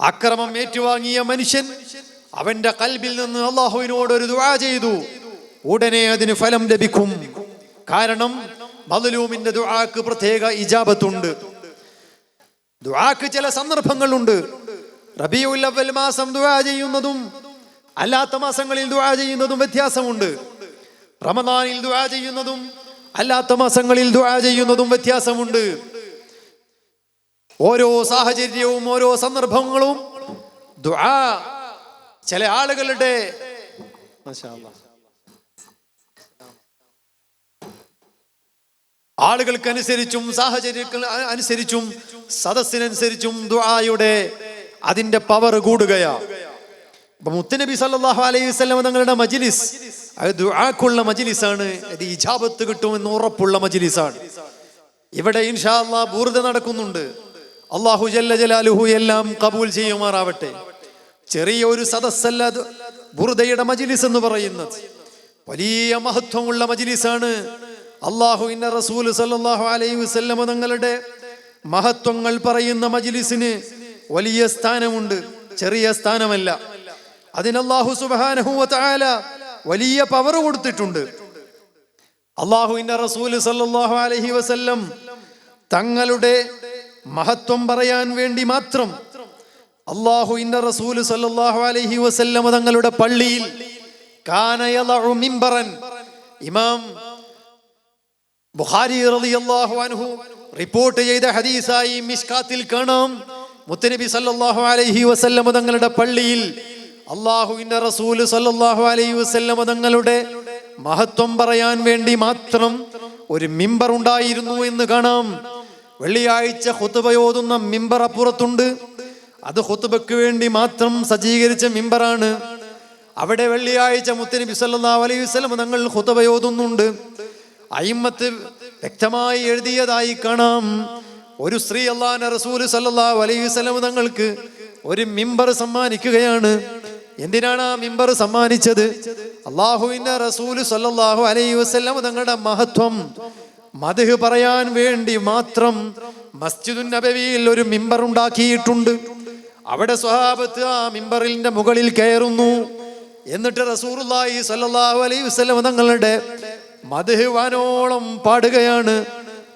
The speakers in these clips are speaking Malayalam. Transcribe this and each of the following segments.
അക്രമം ഏറ്റുവാങ്ങിയ മനുഷ്യൻ അവന്റെ കൽബിൽ നിന്ന് അള്ളാഹുവിനോട് ഒരു ദുആ ചെയ്തു. ഉടനെ അതിന് ഫലം ലഭിക്കും. കാരണം മദലൂമിന്റെ ദുആക്ക് പ്രത്യേക ഇജാബത്തുണ്ട്. ദുആക്ക് ചില സന്ദർഭങ്ങളുണ്ട്. റബിയുൽ അവൽ മാസം ദുആ ചെയ്യുന്നതും അല്ലാത്ത മാസങ്ങളിൽ ദുആ ചെയ്യുന്നതും വ്യത്യാസമുണ്ട്. റമദാനിൽ ദുആ ചെയ്യുന്നതും അല്ലാത്ത മാസങ്ങളിൽ ദുആ ചെയ്യുന്നതും വ്യത്യാസമുണ്ട്. ഓരോ സാഹചര്യവും ഓരോ സന്ദർഭങ്ങളും. ദുആ ചില ആളുകളുടെ. ആളുകൾക്കനുസരിച്ചും സാഹചര്യങ്ങൾ അനുസരിച്ചും സദസ്സിനനുസരിച്ചും ദുആയുടെ അതിന്റെ പവർ കൂടുകയാ. അപ്പൊ മുത്തനബി സല്ലല്ലാഹു അലൈഹി വസല്ലം തങ്ങളുടെ മജ്ലിസ് അത് ദുആക്കുള്ള മജ്ലിസാണ്. ഇത് ഇജാബത്ത് കിട്ടുമെന്ന് ഉറപ്പുള്ള മജ്ലിസാണ്. ഇവിടെ ഇൻഷാ അള്ളാഹ് ബൂർദ നടക്കുന്നുണ്ട്. അള്ളാഹു ജല്ല ജലാലുഹു എല്ലാം കബൂൽ ചെയ്യുമാറാവട്ടെ. ചെറിയ ഒരു സദസ്സല്ല ബുറുദയുടെ മജിലിസ് എന്ന് പറയുന്നത്. വലിയ മഹത്വമുള്ള മജിലിസാണ്. ഇന്ന റസൂൽ സല്ലല്ലാഹു അലൈഹി വസ്ല്ലമ തങ്ങളുടെ മഹത്വങ്ങൾ പറയുന്ന മജിലിസിന് വലിയ സ്ഥാനമുണ്ട്. ചെറിയ സ്ഥാനമല്ല. അതിന് അള്ളാഹു സുബ്ഹാനഹു വ വലിയ പവർ കൊടുത്തിട്ടുണ്ട്. അള്ളാഹുവിന്റെ റസൂൽ സല്ലല്ലാഹു അലൈഹി വസല്ലം തങ്ങളുടെ മഹത്വം പറയാൻ വേണ്ടി മാത്രം അള്ളാഹുവിന്റെ റസൂൽ സല്ലല്ലാഹു അലൈഹി വസല്ലം തങ്ങളുടെ പള്ളിയിൽ ഇമാം ബുഖാരി റളിയല്ലാഹു അൻഹു റിപ്പോർട്ട് ചെയ്ത ഹദീസായി മിഷ്കാത്തിൽ കാണാം. മുത്തനബി സല്ലല്ലാഹു അലൈഹി വസല്ലം തങ്ങളുടെ പള്ളിയിൽ അള്ളാഹുവിന്റെ റസൂൽ സല്ലല്ലാഹു അലൈഹി വസല്ലം തങ്ങളുടെ മഹത്വം പറയാൻ വേണ്ടി മാത്രം ഒരു മിമ്പർ ഉണ്ടായിരുന്നു എന്ന് കാണാം. വെള്ളിയാഴ്ച ഹുത്തുബയോതുന്ന മിമ്പർ അപ്പുറത്തുണ്ട്. അത് ഹുത്തുബയ്ക്ക് വേണ്ടി മാത്രം സജ്ജീകരിച്ച മിമ്പറാണ്. അവിടെ വെള്ളിയാഴ്ച മുത്തനബി സല്ലല്ലാഹു അലൈഹി വസ്ലം തങ്ങൾ ഹുത്തുബയോതുന്നുണ്ട് അയിമത്ത് വ്യക്തമായി എഴുതിയതായി കാണാം. ഒരു സ്ത്രീ അള്ളാഹ് റസൂൽ സല്ലാ അലൈഹി വസ്ലം തങ്ങൾക്ക് ഒരു മിമ്പർ സമ്മാനിക്കുകയാണ്. എന്തിനാണ് ആ മിമ്പർ സമ്മാനിച്ചത്? അള്ളാഹുവിന്റെ റസൂൽ സല്ലാഹു അലൈഹി വസ്ലം തങ്ങളുടെ മഹത്വം മധു പറയാൻ വേണ്ടി മാത്രം മസ്ജിദുൻ നബവിയിൽ ഒരു മിമ്പർ ഉണ്ടാക്കിയിട്ടുണ്ട്. അവിടെ സ്വഹാബത്ത് ആ മിമ്പറിന്റെ മുകളിൽ കയറുന്നു. എന്നിട്ട് റസൂറുല്ലാഹി സല്ലല്ലാഹു അലൈഹി വസല്ലം തങ്ങളുടെ മധു വാനോളം പാടുകയാണ്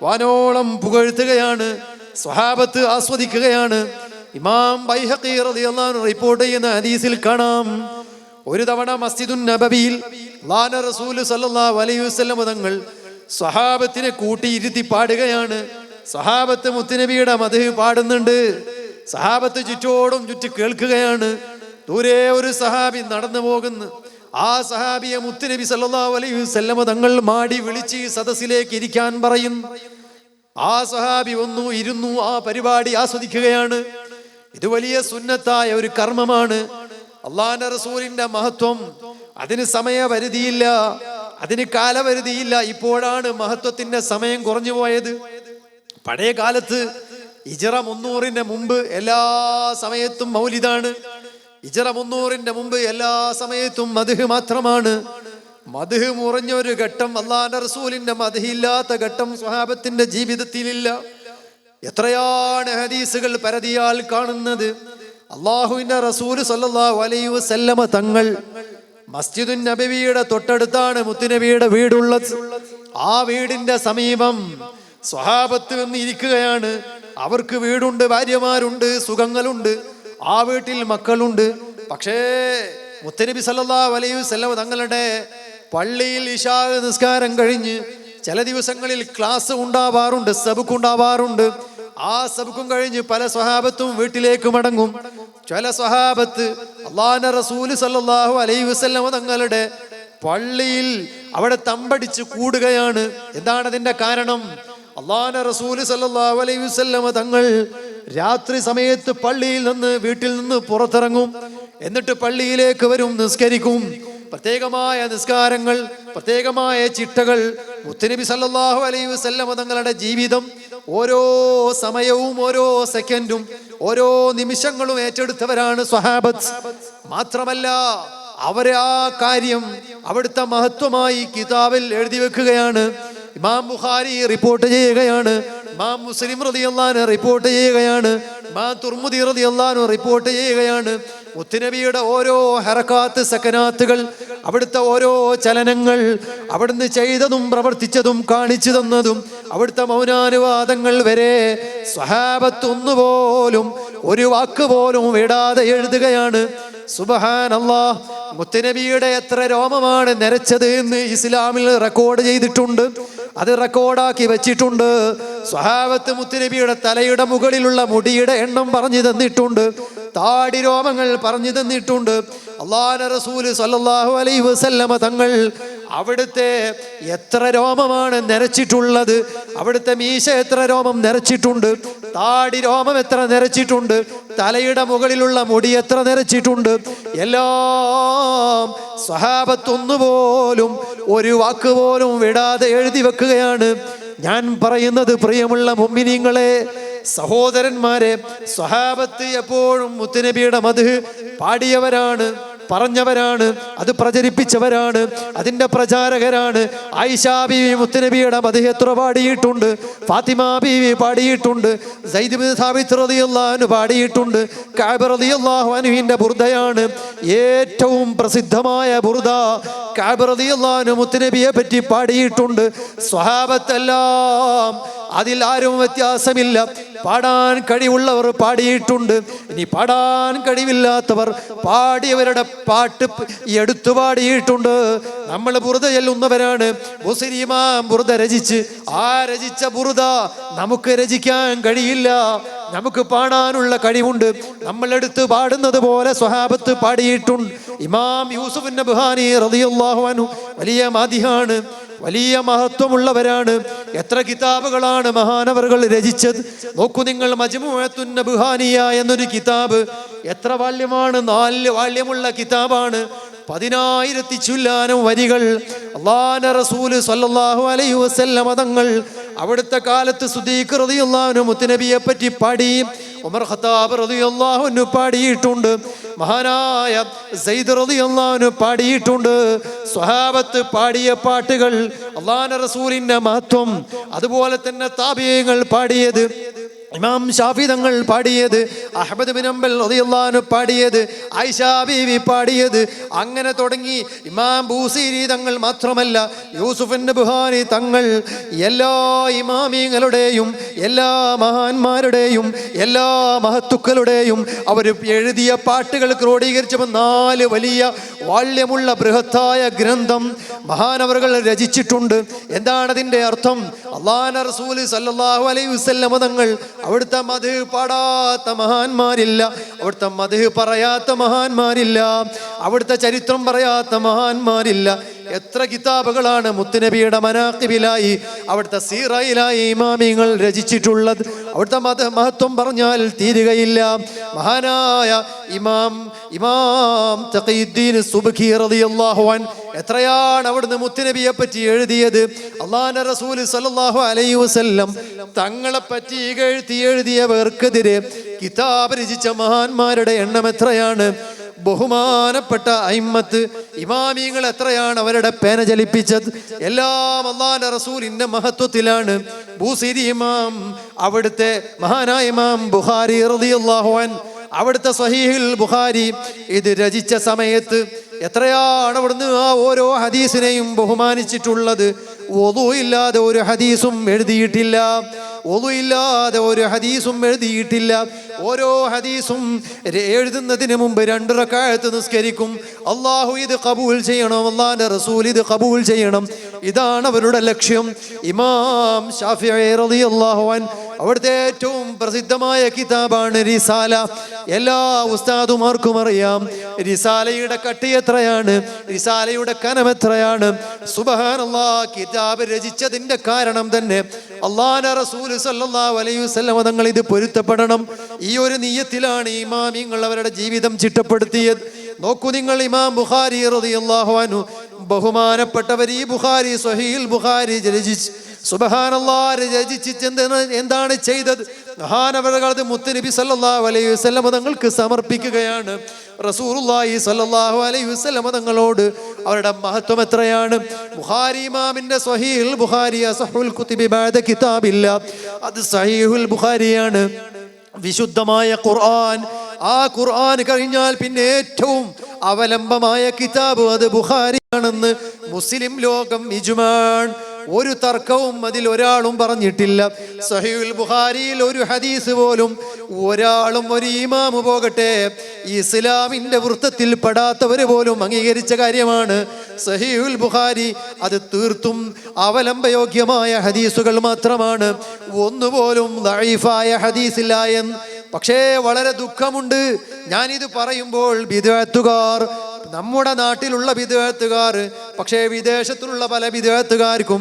വാനോളം പുകഴ്ത്തുകയാണ് സ്വഹാബത്ത് ആസ്വദിക്കുകയാണ്. ഇമാം ബൈഹഖി റളിയല്ലാഹു റിപ്പോർട്ട് ചെയ്യുന്ന ഹദീസിൽ കാണാം ഒരു തവണ മസ്ജിദുൻ നബവിയിൽ റസൂൽ സല്ലല്ലാഹു അലൈഹി വസല്ലം തങ്ങൾ സ്വഹാബത്തിനെ കൂട്ടിയിരുത്തി പാടുകയാണ്. സഹാബത്ത് മുത്തുനബിയുടെ മധു പാടുന്നുണ്ട്. സഹാബത്ത് ചുറ്റോടും ചുറ്റി കേൾക്കുകയാണ്. ദൂരെ ഒരു സഹാബി നടന്നു പോകുന്നു. ആ സഹാബിയെ മുത്തുനബി സല്ലല്ലാഹു അലൈഹി തങ്ങൾ മാടി വിളിച്ച് സദസ്സിലേക്ക് ഇരിക്കാൻ പറയും. ആ സഹാബി ഒന്നു ഇരുന്നു ആ പരിപാടി ആസ്വദിക്കുകയാണ്. ഇത് വലിയ സുന്നത്തായ ഒരു കർമ്മമാണ്. അള്ളാന്റെ റസൂലിന്റെ മഹത്വം. അതിന് സമയപരിധിയില്ല. അതിന് കാലപരിധിയില്ല. ഇപ്പോഴാണ് മഹത്വത്തിന്റെ സമയം കുറഞ്ഞു പോയത്. പഴയ കാലത്ത് ഇജറ മുന്നൂറിന്റെ മുമ്പ് എല്ലാ സമയത്തും മൗലിതാണ് ഇജറ മുന്നൂറിന്റെ മുമ്പ് എല്ലാ സമയത്തും മധുഹ് മാത്രമാണ്. മധുഹ് മുറഞ്ഞ ഒരു ഘട്ടം അള്ളാന്റെ റസൂലിന്റെ മധുഹില്ലാത്ത ഘട്ടം സ്വഹാബത്തിന്റെ ജീവിതത്തിലില്ല. എത്രയാണ് ഹദീസുകൾ പരതിയാൽ കാണുന്നത്. അള്ളാഹുവിന്റെ റസൂൽ സല്ലല്ലാഹു അലൈഹി വസല്ലമ തങ്ങൾ മസ്ജിദുൻ നബിയുടെ തൊട്ടടുത്താണ് മുത്തുനബിയുടെ വീടുള്ളത്. ആ വീടിന്റെ സമീപം സ്വഹാബത്ത് എന്ന് ഇരിക്കുകയാണ്. അവർക്ക് വീടുണ്ട് ഭാര്യമാരുണ്ട് സുഖങ്ങളുണ്ട്. ആ വീട്ടിൽ മക്കളുണ്ട്. പക്ഷേ മുത്തനബി സല്ലാ അലൈഹി വസല്ലം തങ്ങളുടെ പള്ളിയിൽ ഇഷാ നിസ്കാരം കഴിഞ്ഞ് ചില ദിവസങ്ങളിൽ ക്ലാസ് ഉണ്ടാവാറുണ്ട് സബുക്ക് ഉണ്ടാവാറുണ്ട്. ആ സബുക്കും കഴിഞ്ഞ് പല സ്വഹാബത്തും വീട്ടിലേക്ക് മടങ്ങും. ചില സ്വഹാബത്ത് അള്ളാഹന റസൂൽ സല്ലാഹു അലൈഹി വസല്ലം തങ്ങളുടെ പള്ളിയിൽ അവിടെ തമ്പടിച്ച് കൂടുകയാണ്. എന്താണ് അതിന്റെ കാരണം? അള്ളാഹന റസൂൽ സല്ലാഹു അലൈഹി വസ്ലമ തങ്ങൾ രാത്രി സമയത്ത് പള്ളിയിൽ നിന്ന് വീട്ടിൽ നിന്ന് പുറത്തിറങ്ങും. എന്നിട്ട് പള്ളിയിലേക്ക് വരും നിസ്കരിക്കും. പ്രത്യേകമായ നിസ്കാരങ്ങൾ പ്രത്യേകമായ ചിട്ടകൾ. മുത്തനബി സല്ലാഹു അലൈഹി വസല്ലമ തങ്ങളുടെ ജീവിതം ഓരോ സമയവും ഓരോ സെക്കൻഡും ഓരോ നിമിഷങ്ങളും ഏറ്റെടുത്തവരാണ് സ്വഹാബത്ത്. മാത്രമല്ല അവരെ ആ കാര്യം അവിടുത്തെ മഹത്വമായി കിതാബിൽ എഴുതി വെക്കുകയാണ്. ഇമാം ബുഖാരി റിപ്പോർട്ട് ചെയ്യുകയാണ്. ഇമാം മുസ്ലിം റളിയല്ലാഹു റിപ്പോർട്ട് ചെയ്യുകയാണ്. മാ തുർമുദി റളിയല്ലാഹു റിപ്പോർട്ട് ചെയ്യുകയാണ്. മുത്തുനബിയുടെ ഓരോ ഹെറക്കാത്ത് സക്കനാത്തുകൾ അവിടുത്തെ ഓരോ ചലനങ്ങൾ അവിടുന്ന് ചെയ്തതും പ്രവർത്തിച്ചതും കാണിച്ചു തന്നതും അവിടുത്തെ മൗനാനുവാദങ്ങൾ വരെ സ്വഹാബത്ത് ഒന്നുപോലും ഒരു വാക്ക് പോലും വിടാതെ എഴുതുകയാണ്. സുബഹാനല്ലാ മുത്തുനബിയുടെ എത്ര രോമമാണ് നിരച്ചത് എന്ന് ഇസ്ലാമിൽ റെക്കോർഡ് ചെയ്തിട്ടുണ്ട്. അത് റെക്കോർഡാക്കി വെച്ചിട്ടുണ്ട്. സ്വഹാവത്ത് മുത്തുനബിയുടെ തലയുടെ മുകളിലുള്ള മുടിയുടെ എണ്ണം പറഞ്ഞു തന്നിട്ടുണ്ട്. താടി രോമങ്ങൾ പറഞ്ഞു തന്നിട്ടുണ്ട്. അള്ളാഹ് റസൂൽ സല്ലല്ലാഹു അലൈഹി വസല്ലമ തങ്ങൾ അവിടുത്തെ എത്ര രോമമാണ് നിരച്ചിട്ടുള്ളത് അവിടുത്തെ മീശ എത്ര രോമം നരച്ചിട്ടുണ്ട് താടി രോമം എത്ര നിറച്ചിട്ടുണ്ട്? തലയുടെ മുകളിലുള്ള മുടി എത്ര നിറച്ചിട്ടുണ്ട്? എല്ലാം സ്വഹാബത്തൊന്നുപോലും ഒരു വാക്ക് പോലും വിടാതെ എഴുതി വെക്കുകയാണ്. ഞാൻ പറയുന്നത് പ്രിയമുള്ള മുമ്മിനിങ്ങളെ സഹോദരന്മാരെ സ്വഹാബത്ത് എപ്പോഴും മുത്തുനബിയുടെ മധു പാടിയവരാണ്. പറഞ്ഞവരാണ് അത് പ്രചരിപ്പിച്ചവരാണ് അതിന്റെ പ്രചാരകരാണ്. ആയിഷാ ബീവി മുത്തനബിയുടെ മധു എത്ര പാടിയിട്ടുണ്ട് ഫാത്തിമ ബീവി പാടിയിട്ടുണ്ട് റളിയല്ലാഹു പാടിയിട്ടുണ്ട് അൻഹുവിന്റെ ബുർദയാണ് ഏറ്റവും പ്രസിദ്ധമായ ബുർദ. മുത്തനബിയെ മുത്തുനബിയെ പറ്റി പാടിയിട്ടുണ്ട്. സ്വഹാബത്തെല്ലാം അതിൽ ആരും വ്യത്യാസമില്ല. പാടാൻ കഴിവുള്ളവർ പാടിയിട്ടുണ്ട്. ഇനി പാടാൻ കഴിവില്ലാത്തവർ പാടിയവരുടെ പാട്ട് എടുത്തു പാടിയിട്ടുണ്ട്. നമ്മൾ ബുറുത ചെല്ലുന്നവരാണ്. ബുറുത രചിച്ച് ആ രചിച്ച ബുറുത നമുക്ക് രചിക്കാൻ കഴിയില്ല. നമുക്ക് പാടാനുള്ള കഴിവുണ്ട്. നമ്മൾ എടുത്ത് പാടുന്നത് പോലെ സ്വഹാബത്ത് പാടിയിട്ടുണ്ട്. ഇമാം യൂസുഫ് ബുഹാനി അൻഹു വലിയ മാതിഹാണ് വലിയ മഹത്വമുള്ളവരാണ്. എത്ര കിതാബുകളാണ് മഹാനവറുകൾ രചിച്ചത്? നോക്കൂ നിങ്ങൾ മജ്മുഹാനിയ എന്നൊരു കിതാബ്. എത്ര വാല്യമാണ്? നാല് വാല്യമുള്ള കിതാബാണ്. പതിനായിരത്തി ചുല്ലാനും വരികൾ. അള്ളാന റസൂൽ സല്ലാഹു അലൈഹി വസല്ല മതങ്ങൾ അവിടുത്തെ കാലത്ത് സുദീഖ് റളിയല്ലാഹു മുത്തുനബിയെ പറ്റി പാടി. ഉമർ ഖത്താബ് പാടിയിട്ടുണ്ട്. മഹാനായ സൈദ് റളിയല്ലാഹു അൻഹു പാടിയിട്ടുണ്ട്. സ്വഹാബത്ത് പാടിയ പാട്ടുകൾ അള്ളാഹുവിന്റെ റസൂലിന്റെ മഹത്വം. അതുപോലെ തന്നെ താപീയങ്ങൾ പാടിയത്. ഇമാം ഷാഫി തങ്ങൾ പാടിയത് അഹമ്മദ് ബിൻ അംബൽ റളിയല്ലാഹു പാടിയത് ആയിഷാ ബീവി പാടിയത് അങ്ങനെ തുടങ്ങി. ഇമാം ബൂസീരി തങ്ങൾ മാത്രമല്ല യൂസുഫിൻ ബുഹാരി തങ്ങൾ എല്ലാ ഇമാമിങ്ങളുടെയും എല്ലാ മഹാന്മാരുടെയും എല്ലാ മഹത്തുക്കളുടെയും അവർ എഴുതിയ പാട്ടുകൾ ക്രോഡീകരിച്ചപ്പോൾ നാല് വലിയ വാള്യമുള്ള ബൃഹത്തായ ഗ്രന്ഥം മഹാനവറുകൾ രചിച്ചിട്ടുണ്ട്. എന്താണ് അതിന്റെ അർത്ഥം? അള്ളാഹന റസൂൽ സല്ലാഹു അലൈഹി വസല്ലമ തങ്ങൾ അവിടുത്തെ മധു പാടാത്ത മഹാന്മാരില്ല. അവിടുത്തെ മധു പറയാത്ത മഹാന്മാരില്ല. അവിടുത്തെ ചരിത്രം പറയാത്ത മഹാന്മാരില്ല. എത്ര കിതാബുകളാണ് മുത്തുനബിയുടെ മനാക്കിബിലായി അവിടുത്തെ സീറയിലായി ഇമാമിങ്ങൾ രചിച്ചിട്ടുള്ളത്. അവിടുത്തെ മത മഹത്വം പറഞ്ഞാൽ തീരുകയില്ല. മഹാനായ ഇമാം ഇമാം തഖീദ്ദീൻ സുബ്ഖി റളിയല്ലാഹു അൻ എത്രയാണ് അവിടുന്ന് മുത്തുനബിയെ പറ്റി എഴുതിയത്? അള്ളാഹുവിന്റെ റസൂൽ സല്ലല്ലാഹു അലൈഹി വസല്ലം തങ്ങളെ പറ്റി ഇകഴ്ത്തി എഴുതിയവർക്കെതിരെ കിതാബ് രചിച്ച മഹാന്മാരുടെ എണ്ണം എത്രയാണ്? ബഹുമാനപ്പെട്ട അയിമ്മത്ത് ഇമാമിങ്ങൾ എത്രയാണ് അവരുടെ പേന ചലിപ്പിച്ചത്? എല്ലാം അള്ളാന്റെ റസൂലിന്റെ മഹത്വത്തിലാണ്. ബൂസിരി ഇമാം അവിടുത്തെ മഹാനായ ഇമാം ബുഹാരി റളിയല്ലാഹു അൻ അവിടുത്തെ സഹീഹിൽ ബുഹാരി ഇത് രചിച്ച സമയത്ത് എത്രയാണ് അവിടുന്ന് ആ ഓരോ ഹദീസിനെയും ബഹുമാനിച്ചിട്ടുള്ളത്? ഒതു ഇല്ലാതെ ഒരു ഹദീസും എഴുതിയിട്ടില്ല. ഒതു ഇല്ലാതെ ഒരു ഹദീസും എഴുതിയിട്ടില്ല. ഓരോ ഹദീസും എഴുതുന്നതിന് മുമ്പ് രണ്ട് റക്കാഴത്ത് നിസ്കരിക്കും. അള്ളാഹു ഇത് കബൂൽ ചെയ്യണം അള്ളാഹിന്റെ റസൂൽ ഇത് കബൂൽ ചെയ്യണം. ഇതാണ് അവരുടെ ലക്ഷ്യം. ഇമാം ഷാഫി അൻ അവിടുത്തെ ഏറ്റവും പ്രസിദ്ധമായ കിതാബാണ് റിസാല. എല്ലാ ഉസ്താദുമാർക്കും അറിയാം. റിസാലയുടെ കട്ടി എത്രയാണ്? റിസാലയുടെ കനം എത്രയാണ്? സുബഹാനല്ലാ കിതാബ് രചിച്ചതിന്റെ കാരണം തന്നെ അള്ളാന റസൂൽ സല്ലല്ലാഹു അലൈഹി വസല്ലം തങ്ങൾ ഇത് പൊരുത്തപ്പെടണം. ഈ ഒരു നീയത്തിലാണ് ഇമാമിങ്ങൾ അവരുടെ ജീവിതം ചിട്ടപ്പെടുത്തിയത്. നോക്കൂ നിങ്ങൾ ഇമാം ബുഖാരി റളിയല്ലാഹു അൻഹു. ബഹുമാനപ്പെട്ടവർ ഈ ബുഖാരി സൊഹീൽ ബുഖാരി രചിച്ച് എന്താണ് ചെയ്തത്? മുത്തുനബി സല്ലല്ലാഹു അലൈഹി തങ്ങൾക്ക് സമർപ്പിക്കുകയാണ്. റസൂലുള്ളാഹി സല്ലല്ലാഹു അലൈഹി തങ്ങളോട് അവരുടെ മഹത്വം എത്രയാണ്? ബുഖാരി ഇമാമിന്റെ ബുഖാരി കിതാബില്ല. അത് സഹീഹുൽ ബുഖാരിയാണ്. വിശുദ്ധമായ ഖുർആൻ ആ ഖുർആൻ കഴിഞ്ഞാൽ പിന്നെ ഏറ്റവും അവലംബമായ കിതാബ് അത് ബുഖാരിയാണെന്ന് മുസ്ലിം ലോകം ഇജുമാൻ. ഒരു തർക്കവും അതിൽ ഒരാളും പറഞ്ഞിട്ടില്ല. സഹീൽ ബുഹാരിയിൽ ഒരു ഹദീസ് പോലും ഒരാളും ഒരു ഇമാമു പോകട്ടെ ഇസ്ലാമിന്റെ വൃത്തത്തിൽ പെടാത്തവര് പോലും അംഗീകരിച്ച കാര്യമാണ്. സഹീൽ ബുഹാരി അത് തീർത്തും അവലംബയോഗ്യമായ ഹദീസുകൾ മാത്രമാണ്. ഒന്നുപോലും ദൈഫായ ഹദീസില്ല എന്ന് പക്ഷേ വളരെ ദുഃഖമുണ്ട്. ഞാനിത് പറയുമ്പോൾ വിദേത്തുകാർ നമ്മുടെ നാട്ടിലുള്ള വിദേഹത്തുകാർ പക്ഷേ വിദേശത്തുള്ള പല വിദേഹത്തുകാർക്കും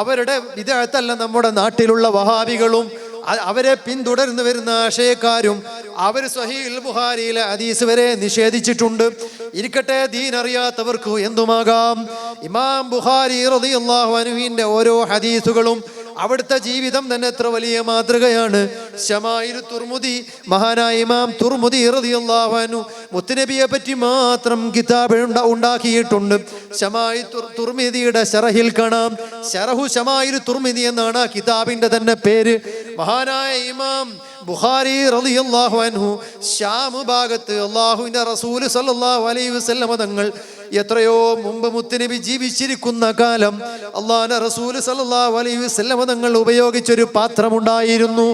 അവരുടെ വിദേഹത്തല്ല നമ്മുടെ നാട്ടിലുള്ള വഹാബികളും അവരെ പിന്തുടർന്നു വരുന്ന ആശയക്കാരും അവർ സഹീൽ ബുഹാരിയിലെ ഹദീസ് വരെ നിഷേധിച്ചിട്ടുണ്ട്. ഇരിക്കട്ടെ ദീൻ അറിയാത്തവർക്ക് എന്തുമാകാം? ഇമാം ബുഹാരി റളിയല്ലാഹു അൻഹുവിന്റെ ഓരോ ഹദീസുകളും അവിടുത്തെ ജീവിതം തന്നെ എത്ര വലിയ മാതൃകയാണ്. ഷമായിൽ തുർമുദി മഹാനായ ഇമാം തുർമുദി അൻഹു മുത്തുനബിയെ പറ്റി മാത്രം കിതാബ് ഉണ്ട- ഉണ്ടാക്കിയിട്ടുണ്ട്. ഷമായി തുർമിദിയുടെ ഷറഹിൽ കാണാം. ഷറഹു ഷമായിൽ തുർമിദി എന്നാണ് ആ കിതാബിന്റെ തന്നെ പേര്. മഹാനായ ഇമാം ബുഖാരി റളിയല്ലാഹു അൻഹു ഷാം ഭാഗത്ത് അള്ളാഹുവിന്റെ റസൂൽ സല്ലല്ലാഹു അലൈഹി വസല്ലം തങ്ങൾ എത്രയോ മുമ്പ് മുത്തുനബി ജീവിച്ചിരിക്കുന്ന കാലം അള്ളാഹുന്റെ റസൂൽ സല്ലാ അലൈഹി വസല്ലമ തങ്ങൾ ഉപയോഗിച്ചൊരു പാത്രമുണ്ടായിരുന്നു.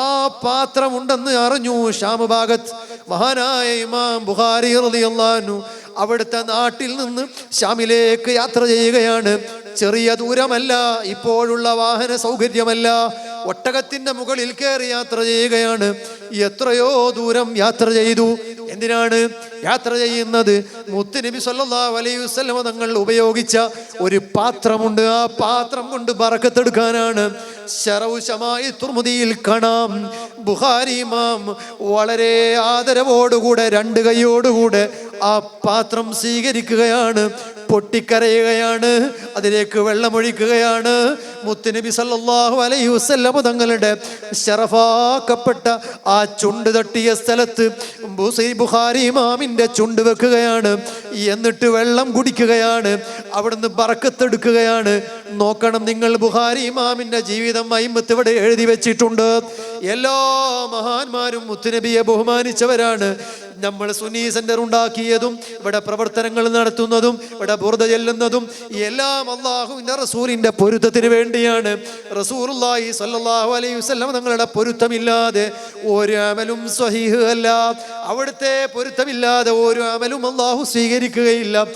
ആ പാത്രമുണ്ടെന്ന് അറിഞ്ഞു ഷാം ഭാഗത്ത് മഹാനായ ഇമാം ബുഹാരി റളിയല്ലാഹു അവിടുത്തെ നാട്ടിൽ നിന്ന് ഷാമിലേക്ക് യാത്ര ചെയ്യുകയാണ്. ചെറിയ ദൂരമല്ല ഇപ്പോഴുള്ള വാഹന സൗകര്യമല്ല. ഒട്ടകത്തിന്റെ മുകളിൽ കയറി യാത്ര ചെയ്യുകയാണ്. എത്രയോ ദൂരം യാത്ര ചെയ്തു. എന്തിനാണ് യാത്ര ചെയ്യുന്നത്? മുത്തുനബി സല്ലല്ലാഹു അലൈഹി വസല്ലമ തങ്ങൾ ഉപയോഗിച്ച ഒരു പാത്രമുണ്ട്. ആ പാത്രം കൊണ്ട് ബറക്കത്തെടുക്കാനാണ്. ശറൗശമായി തുർമുദിയിൽ കാണാം. ബുഖാരി ഇമാം വളരെ ആദരവോടുകൂടെ രണ്ട് കൈയോടുകൂടെ ആ പാത്രം സ്വീകരിക്കുകയാണ്. പൊട്ടിക്കരയുകയാണ്. അതിലേക്ക് വെള്ളമൊഴിക്കുകയാണ്. മുത്തുനബി സല്ലാഹു അലൈഹി വസ്ലമു തങ്ങളുടെ ശറഫാക്കപ്പെട്ട ആ ചുണ്ട് തട്ടിയ സ്ഥലത്ത് ബുഖാരി ഇമാമിന്റെ ചുണ്ട് വെക്കുകയാണ്. എന്നിട്ട് വെള്ളം കുടിക്കുകയാണ്. അവിടുന്ന് പറക്കത്തെടുക്കുകയാണ്. നോക്കണം നിങ്ങൾ ബുഹാരി ഇമാമിന്റെ ജീവിതം അയിമ്പത്ത് ഇവിടെ എഴുതി വെച്ചിട്ടുണ്ട്. എല്ലാ മഹാന്മാരും മുത്തുനബിയെ ബഹുമാനിച്ചവരാണ്. നമ്മൾ സുനി സെന്റർ ഉണ്ടാക്കിയതും ഇവിടെ പ്രവർത്തനങ്ങൾ നടത്തുന്നതും ഇവിടെ ബുർദ ചെല്ലുന്നതും എല്ലാം അള്ളാഹുവിന്റെ റസൂലിന്റെ പൊരുത്തത്തിന് വേണ്ടിയാണ്. റസൂലുള്ളാഹി സ്വല്ലല്ലാഹു അലൈഹി വസല്ലം തങ്ങളുടെ പൊരുത്തമില്ലാതെ ഒരു അമലും സ്വഹീഹ് അല്ല. അവിടുത്തെ പൊരുത്തമില്ലാതെ ഒരു അമലും അള്ളാഹു സ്വീകരിക്കുകയില്ല.